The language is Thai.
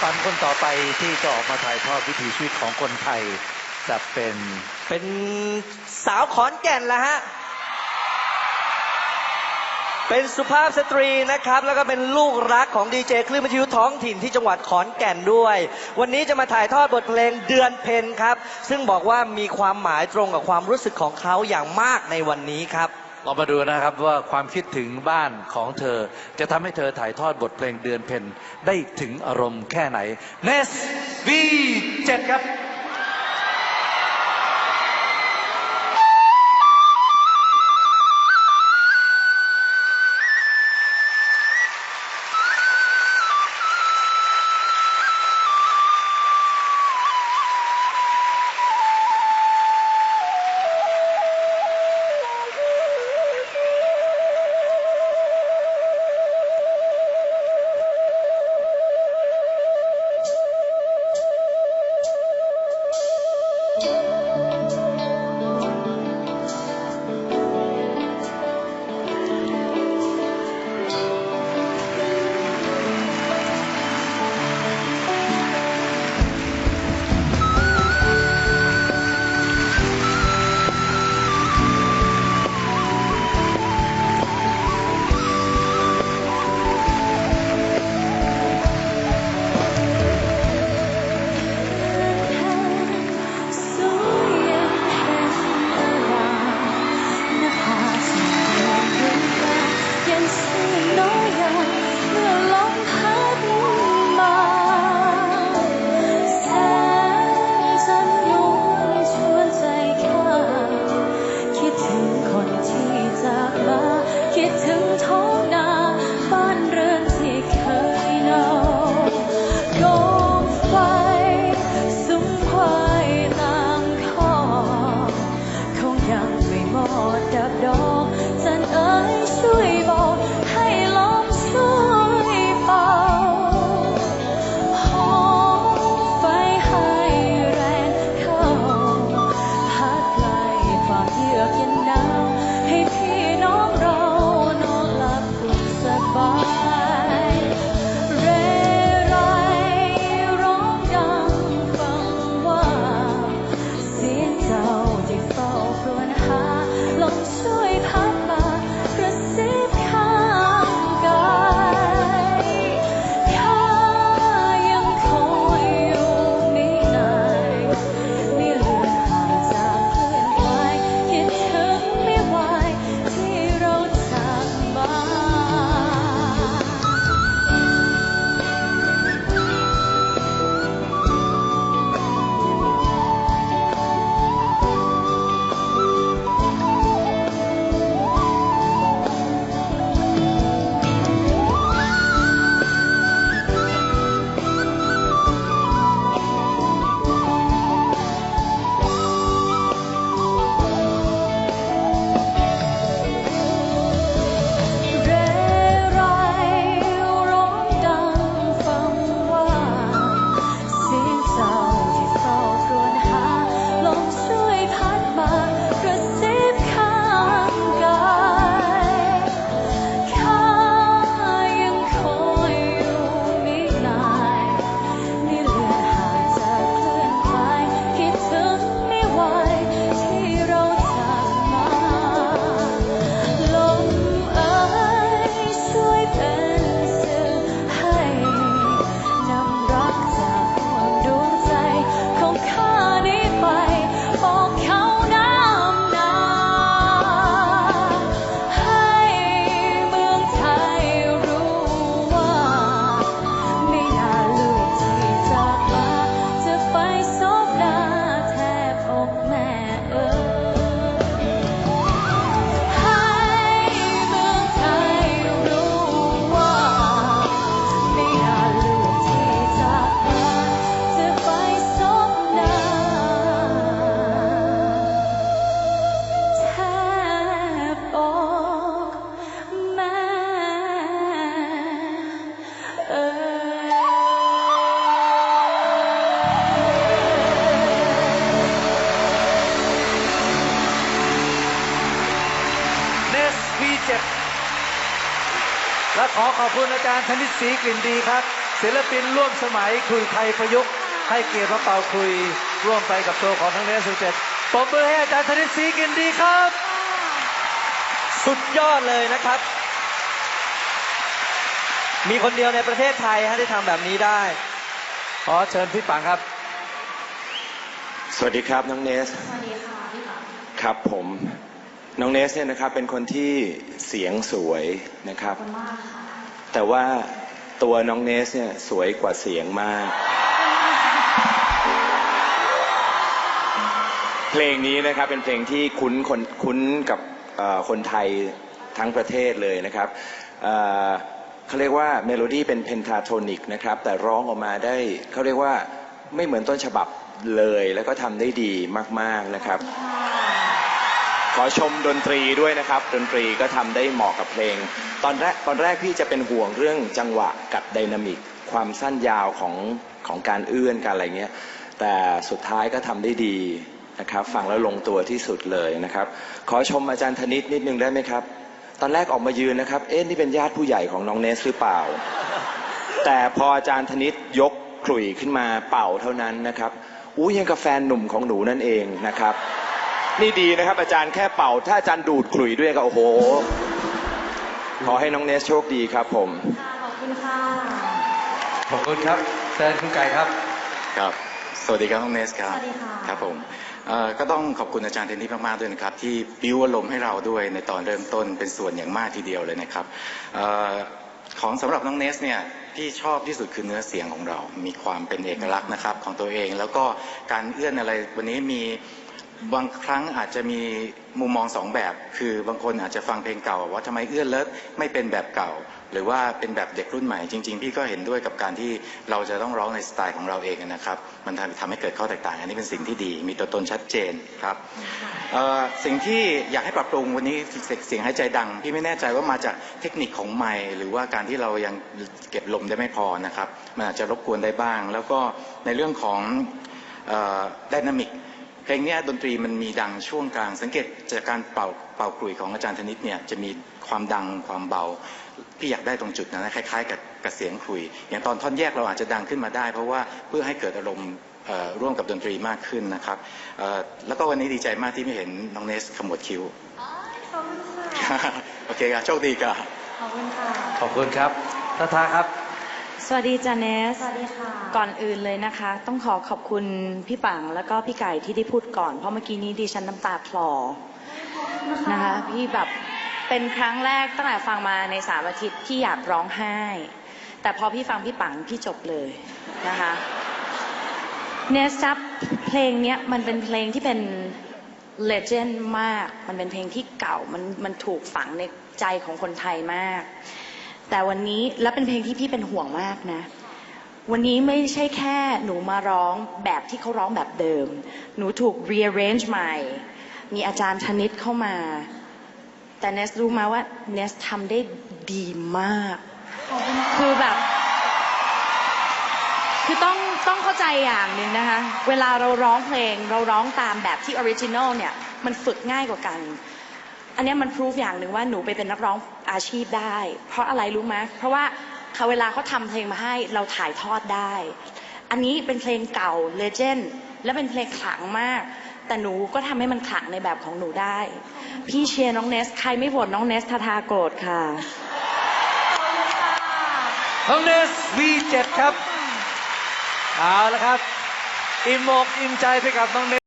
ฝันคนต่อไปที่จะออกมาถ่ายทอดวิถีชีวิตของคนไทยจะเป็นเป็นสาวขอนแก่นละฮะ เป็นสุภาพสตรีนะครับ แล้วก็เป็นลูกรักของดีเจคลื่นวิทยุท้องถิ่นที่จังหวัดขอนแก่นด้วย วันนี้จะมาถ่ายทอดบทเพลงเดือนเพ็ญครับ ซึ่งบอกว่ามีความหมายตรงกับความรู้สึกของเขาอย่างมากในวันนี้ครับ เรามาดูนะครับว่าความคิดถึงบ้านของเธอ จะทำให้เธอถ่ายทอดบทเพลงเดือนเพ็ญได้ถึงอารมณ์แค่ไหนเนสวีเจ็ดครับ Yeah. อบคุณอาจารย์ธนิตศรีกลิ่นดีครับ ศิลปินร่วมสมัยคุยไทยประยุกต์ ให้เกียรติมาเป่าคุยร่วมไปกับตัวของทั้งเนสเจ็ดปรบมือให้อาจารย์ธนิตศรีกลิ่นดีครับ สุดยอดเลยนะครับ มีคนเดียวในประเทศไทยฮะที่ทำแบบนี้ได้ ขอเชิญพี่ปังครับ สวัสดีครับน้องเนส สวัสดีค่ะพี่ปังครับผม น้องเนสเนี่ยนะครับเป็นคนที่เสียงสวยนะครับขอบคุณมากค่ะแต่ว่าตัวน้องเนสเนี่ยสวยกว่าเสียงมาก เพลงนี้นะครับเป็นเพลงที่คุ้นคนคุ้นกับเอ่อคนไทยทั้งประเทศเลยนะครับเอ่อเขาเรียกว่าเมโลดี้เป็นเพนทาโทนิกนะครับ แต่ร้องออกมาได้เขาเรียกว่าไม่เหมือนต้นฉบับเลยแล้วก็ทำได้ดีมาก ๆนะครับ ขอชมดนตรีด้วยนะครับ ดนตรีก็ทำได้เหมาะกับเพลง ตอนแรกตอนแรกพี่จะเป็นห่วงเรื่องจังหวะกับไดนามิก ความสั้นยาวของของการเอื้อนการอะไรเงี้ยแต่สุดท้ายก็ทำได้ดีนะครับ ฟังแล้วลงตัวที่สุดเลยนะครับ ขอชมอาจารย์ธนิตนิดนึงได้ไหมครับ ตอนแรกออกมายืนนะครับ เอ๊ะนี่เป็นญาติผู้ใหญ่ของน้องเนสหรือเปล่า แต่พออาจารย์ธนิตยกขลุ่ยขึ้นมาเป่าเท่านั้นนะครับอู้ยังกับแฟนหนุ่มของหนูนั่นเองนะครับ นี่ดีนะครับ อาจารย์แค่เป่า ถ้าอาจารย์ดูดขลุ่ยด้วยก็โอ้โห ขอให้น้องเนสโชคดีครับผม ค่ะขอบคุณค่ะ ขอบคุณครับเชิญคุณไก่ครับ ครับ สวัสดีครับน้องเนสครับ สวัสดีค่ะ ครับผมเอ่อก็ต้องขอบคุณอาจารย์เทนนี่มากๆด้วยนะครับ ที่บิ้วอารมณ์ให้เราด้วยในตอนเริ่มต้นเป็นส่วนอย่างมากทีเดียวเลยนะครับเออของสำหรับน้องเนสเนี่ยที่ชอบที่สุดคือเนื้อเสียงของเรา มีความเป็นเอกลักษณ์นะครับของตัวเอง แล้วก็การเอื้อนอะไรวันนี้มี บางครั้งอาจจะมีมุมมองสองแบบ คือบางคนอาจจะฟังเพลงเก่า ว่าทำไมเอื้อนเลิศไม่เป็นแบบเก่า หรือว่าเป็นแบบเด็กรุ่นใหม่ จริง ๆ พี่ก็เห็นด้วยกับการที่เราจะต้องร้องในสไตล์ของเราเองนะครับ มันทำทำให้เกิดข้อแตกต่าง อันนี้เป็นสิ่งที่ดี มีตัวตนชัดเจนครับสิ่งที่อยากให้ปรับปรุงวันนี้เสียงหายใจดัง พี่ไม่แน่ใจว่ามาจากเทคนิคของไมค์หรือว่าการที่เรายังเก็บลมได้ไม่พอนะครับ มันอาจจะรบกวนได้บ้าง แล้วก็ในเรื่องของไดนามิก เพลงเนี้ยดนตรีมันมีดังช่วงกลาง สังเกตจากการเป่าเป่ากลุ่ยของอาจารย์ธนิตเนี่ยจะมีความดังความเบาพี่อยากได้ตรงจุดนั้นนะคล้ายๆ กับกับเสียงขลุ่ยอย่างตอนท่อนแยกเราอาจจะดังขึ้นมาได้ เพราะว่าเพื่อให้เกิดอารมณ์เอ่อร่วมกับดนตรีมากขึ้นนะครับเอ่อแล้วก็วันนี้ดีใจมากที่ไม่เห็นน้องเนสขมวดคิ้วขอบคุณค่ะโอเคครับโชคดีครับขอบคุณค่ะขอบคุณครับท่าทาครับ สวัสดีจาเนส สวัสดีค่ะ ก่อนอื่นเลยนะคะ ต้องขอขอบคุณพี่ปังแล้วก็พี่ไก่ที่ได้พูดก่อน เพราะเมื่อกี้นี้ดิฉันน้ำตาคลอ นะคะ พี่แบบเป็นครั้งแรกตั้งแต่ฟังมาในสามอาทิตย์ที่อยากร้องไห้ แต่พอพี่ฟังพี่ปังพี่จบเลยนะคะเนสซับเพลงเนี้ยมันเป็นเพลงที่เป็นเลเจนด์มาก มันเป็นเพลงที่เก่า มันมันถูกฝังในใจของคนไทยมาก แต่วันนี้และเป็นเพลงที่พี่เป็นห่วงมากนะ วันนี้ไม่ใช่แค่หนูมาร้องแบบที่เขาร้องแบบเดิม หนูถูก rearrange ใหม่ มีอาจารย์ธนิตเข้ามา แต่เนสรู้มาว่าเนสทำได้ดีมาก คือแบบ คือต้องต้องเข้าใจอย่างหนึ่งนะคะ เวลาเราร้องเพลงเราร้องตามแบบที่ออริจินอลเนี่ย มันฝึกง่ายกว่ากัน อันนี้มันพิสูจอย่างหนึ่งว่าหนูไปเป็นนักร้องอาชีพได้ เพราะอะไรรู้ไหมเพราะว่าเขาเวลาเขาทำเพลงมาให้เราถ่ายทอดได้ อันนี้เป็นเพลงเก่าเลเจนด์และเป็นเพลงขลังมาก แต่หนูก็ทำให้มันขลังในแบบของหนูได้ พี่เชียร์น้องเนส ใครไม่โหวตน้องเนสทาทาโกรธค่ะ น้องเนส V7 ครับ เอาละครับ อิ่มอกอิ่มใจไปกับน้องเนส